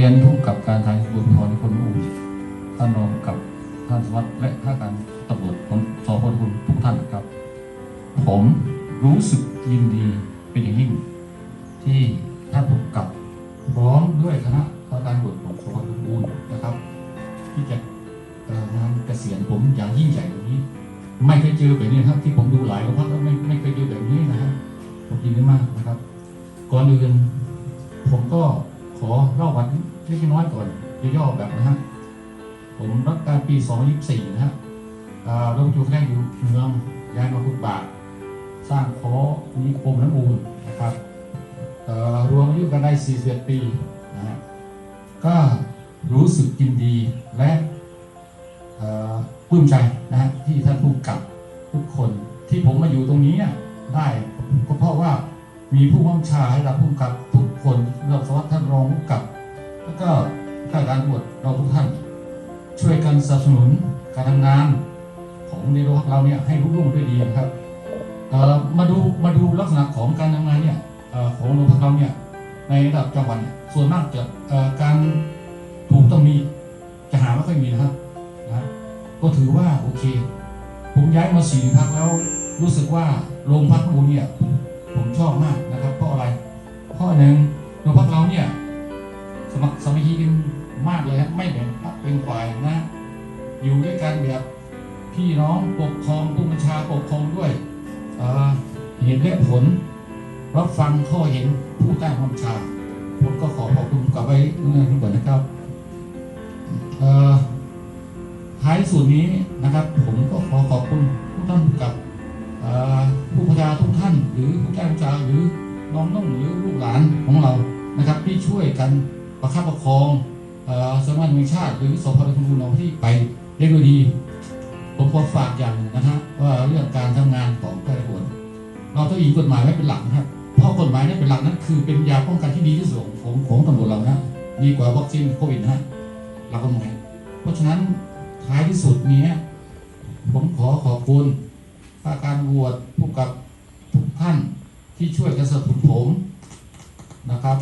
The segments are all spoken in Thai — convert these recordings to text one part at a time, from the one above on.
รียนผู้กับการทางบุญพรคนอุ่นท่านรองกับท่านสวัสดิ์และข้าการตำรวจของสพคุณทุกท่านครับ ผมรู้สึกยินดีเป็นอย่างยิ่ง ที่ท่านผู้กับพร้อมด้วยคณะข้าการตำรวจของสพคุณอุ่นนะครับ ที่จะงานเกษียณผมอย่างยิ่งใหญ่แบบนี้ ไม่เคยเจอแบบนี้ครับ ที่ผมดูหลายโรงพักแล้วไม่ไม่เคยเจอแบบนี้นะครับผมยินดีมากนะครับ ก่อนอื่น เล็กน้อยก่อนย่อๆแบบนะฮะผมรับการปี 2024 นะฮะอ่าเราอยู่แค่อยู่เมืองย้ายมาพุทบาท สร้างขอนิคมน้ำอูนนะครับรวมอายุกันได้ 41 ปีนะฮะก็รู้สึกยินดีและเอ่อปลื้มใจนะฮะที่ท่านผู้กับทุกคนที่ผมมาอยู่ตรงนี้ได้ก็เพราะว่ามีผู้บังชาให้รับผู้กับทุกคนเราสวัสดิ์ท่านรองผู้กับ ก็ข้าการตรวจเราทุกท่าน ช่วยกันสนับสนุนการทำงานของในโรงพักเราเนี่ยให้รุ่งรืองด้วยดีนะครับมาดูมาดูลักษณะของการทำงานเนี่ยอของโรงพักเราเนี่ยในระดับจังหวัดส่วนมากจะการถูกตำหนิจะหาไม่ค่อยมีนะครับนะก็ถือว่าโอเค ผมย้ายมาสี่พักแล้วรู้สึกว่าโรงพักบูเนี่ยผมชอบมากนะครับ เพราะอะไรเพราะหนึ่งโรงพักเราเนี่ย มัครสมัคคีกันมากเลยครับไม่แบ่งพรรคเป็นฝ่ายนะ อยู่ด้วยกันแบบพี่น้องปกครองผู้บัญชาปกครองด้วยเเหตุและผล รับฟังข้อเห็นผู้ใต้บังคับบัญชาผมก็ขอขอบคุณกลับไปเรื่องนี้ก่อนนะครับท้ายสุดนี้นะครับ ผมก็ขอขอบคุณทุกท่านกับผู้พยาทุกท่าน หรือผู้ใต้บัญชาหรือน้องน้องหรือลูกหลานของเรานะครับ ที่ช่วยกัน ประคับประคองสำนักงานแห่งชาติหรือสพทุนเราที่ไปได้ด้วยดี ผมขอฝากอย่างนะฮะว่าเรื่องการทำงานของแต่ละคนเราต้องอิงกฎหมายไว้เป็นหลักนะครับเพราะกฎหมายนี่เป็นหลักนั้นคือเป็นยาป้องกันที่ดีที่สุดของของตำรวจเรานะดีกว่าวัคซีนโควิดนะฮะหลักกฎหมายเพราะฉะนั้นท้ายที่สุดนี้ผมขอขอบคุณภาการบวชผู้กับทุกท่านที่ช่วยกันสนับสนุนผมนะครับ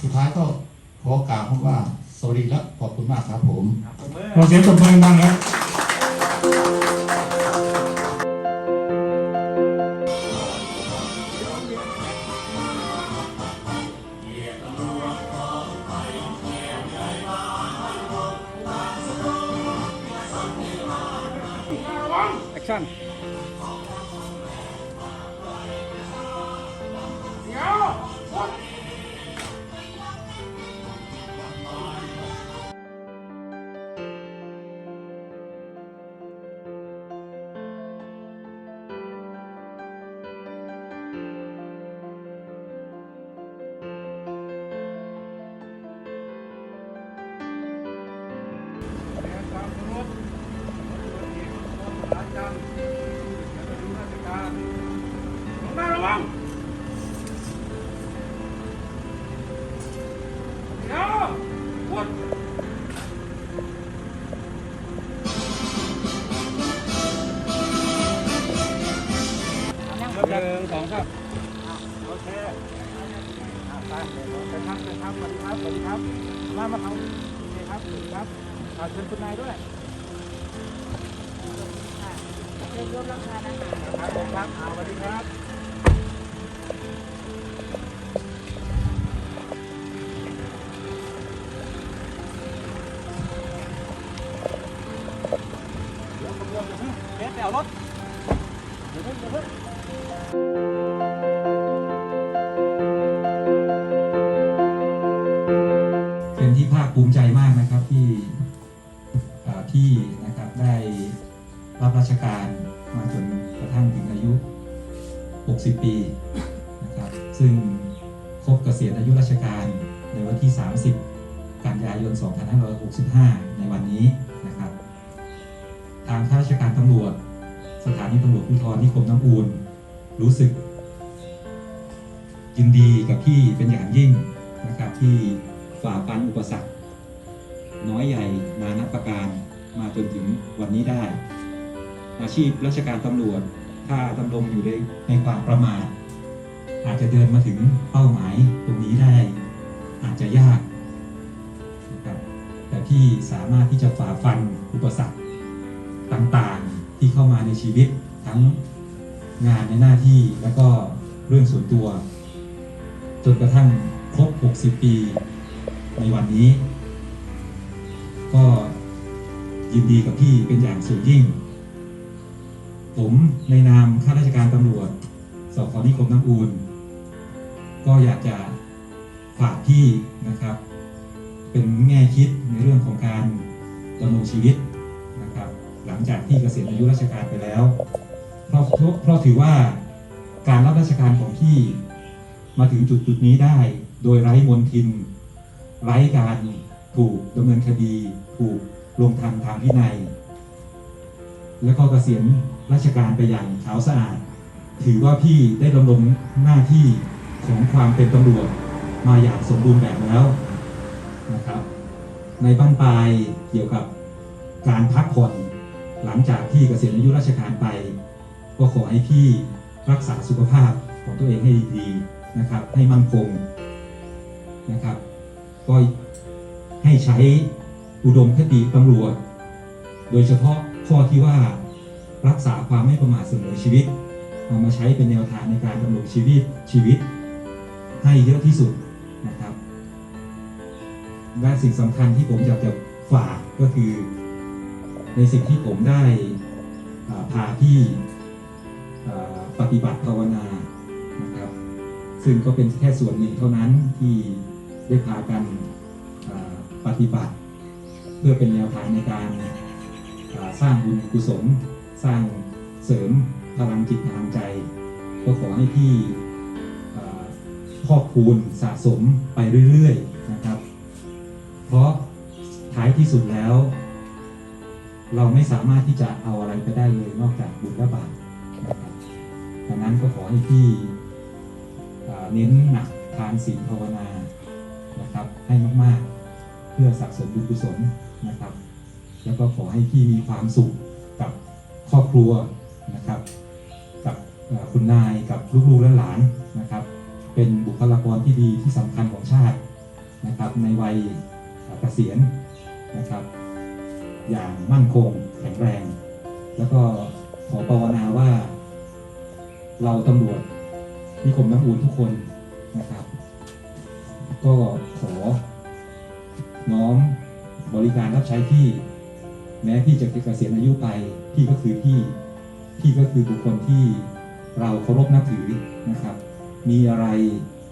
สุดท้ายก็ ขอกล่าวคำว่าสวัสดีและขอบคุณมากครับผมขอเสียงตบมือดังๆครับแอคชั่น ระวังเดี๋ยวพุดหนึ่งสองครับโอเคไปไปครับไปครับสวัสดีครับสวัสดีครับ มา มาเขาโอเคครับสวัสดีครับอ่าเชิญคุณนายด้วยเป็น ร่วมราคานะคะครับผมครับอ่าสวัสดีครับเดี๋ยวขบวนเดี๋ยวเพิ่งเบสแถวรถเดี๋ยวเพิ่งเดี๋ยวเพิ่งเป็นที่ภาคภูมิใจมากนะครับที่พี่นะครับได้รับราชการ มาจนกระทั่งถึงอายุ 60 ปีนะครับซึ่งครบเกษียณอายุราชการในวันที่ 30 กันยายน 2565 ในวันนี้นะครับ ทางข้าราชการตำรวจ สถานีตำรวจภูธรนิคมน้ำอูนรู้สึก ยินดีกับพี่เป็นอย่างยิ่งนะครับที่ฝ่าฟันอุปสรรค น้อยใหญ่นานับประการมาจนถึงวันนี้ได้ อาชีพราชการตำรวจ ถ้าดำรงอยู่ในในความประมาทอาจจะเดินมาถึงเป้าหมายตรงนี้ได้ อาจจะยากนะครับแต่พี่สามารถที่จะฝ่าฟันอุปสรรคต่างๆที่เข้ามาในชีวิตทั้งงานในหน้าที่แล้วก็เรื่องส่วนตัว จนกระทั่งครบ 60 ปีในวันนี้ ก็ยินดีกับพี่เป็นอย่างสูงยิ่ง ผมในนามข้าราชการตำรวจสพนิคมน้ำอูนก็อยากจะฝากพี่นะครับ เป็นแง่คิดในเรื่องของการดำรงชีวิตนะครับ หลังจากที่เกษียณอายุราชการไปแล้วเพราะเพราะถือว่าการรับราชการของพี่มาถึงจุดจุดนี้ได้ โดยไร้มนทิน ไร้การถูกดำเนินคดี ถูกลงทันทางพินัย แล้วก็เกษียณ ราชการไปอย่างขาวสะอาด ถือว่าพี่ได้ดำรงหน้าที่ของความเป็นตำรวจมาอย่างสมบูรณ์แบบแล้วนะครับ ในบ้านปลายเกี่ยวกับการพักผ่อนหลังจากที่เกษียณอายุราชการไป ก็ขอให้พี่รักษาสุขภาพของตัวเองให้ดีๆนะครับ ให้มั่นคงนะครับ ก็ให้ใช้อุดมคติตำรวจ โดยเฉพาะข้อที่ว่า รักษาความไม่ประมาทเสมอชีวิตเอามาใช้เป็นแนวทางในการดำรงชีวิตชีวิต ให้เยอะที่สุดนะครับและสิ่งสำคัญที่ผมอยากจะฝากก็คือ ในสิ่งที่ผมได้พาพี่ปฏิบัติภาวนานะครับ ซึ่งก็เป็นแค่ส่วนหนึ่งเท่านั้นที่ได้พากันปฏิบัติ เพื่อเป็นแนวทางในการสร้างบุญกุศล สร้างเสริมพลังจิตพลังใจ ก็ขอให้พี่อ่าพอกพูนสะสมไปเรื่อยๆนะครับ เพราะท้ายที่สุดแล้ว เราไม่สามารถที่จะเอาอะไรไปได้เลยนอกจากบุญและบาปนะครับดังนั้นก็ขอให้พี่เน้นหนักทานศีลภาวนานะครับ ให้มากๆ เพื่อสะสมบุญกุศลนะครับ แล้วก็ขอให้พี่มีความสุข ครอบครัวนะครับ กับคุณนายกับลูกๆและหลานนะครับ เป็นบุคลากรที่ดีที่สำคัญของชาตินะครับ ในวัยเกษียณนะครับ อย่างมั่นคงแข็งแรง แล้วก็ขอภาวนาว่า เราตำรวจนิคมน้ำอูนทุกคนนะครับ ก็ขอน้อมบริการรับใช้พี่ แม้พี่จะเกษียณอายุไปพี่ก็คือพี่ พี่ก็คือบุคคลที่เราเคารพนับถือนะครับ มีอะไร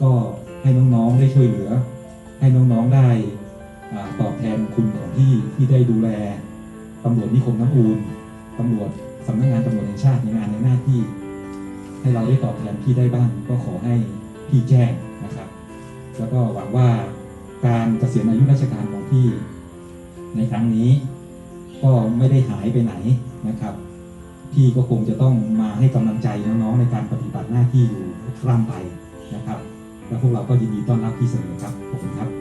ก็ให้น้องๆได้ช่วยเหลือ ให้น้องๆได้ตอบแทนคุณของพี่ที่ได้ดูแลตำรวจนิคมน้ำอูนตำรวจสำนักงานตำรวจแห่งชาติในงานในหน้าที่ ให้เราได้ตอบแทนพี่ได้บ้าง ก็ขอให้พี่แจ้งนะครับ แล้วก็หวังว่าการเกษียณอายุราชการของพี่ในครั้งนี้ ก็ไม่ได้หายไปไหนนะครับ พี่ก็คงจะต้องมาให้กำลังใจน้องๆในการปฏิบัติหน้าที่อยู่ร่ำไปนะครับ แล้วพวกเราก็ยินดีต้อนรับพี่เสมอครับขอบคุณครับ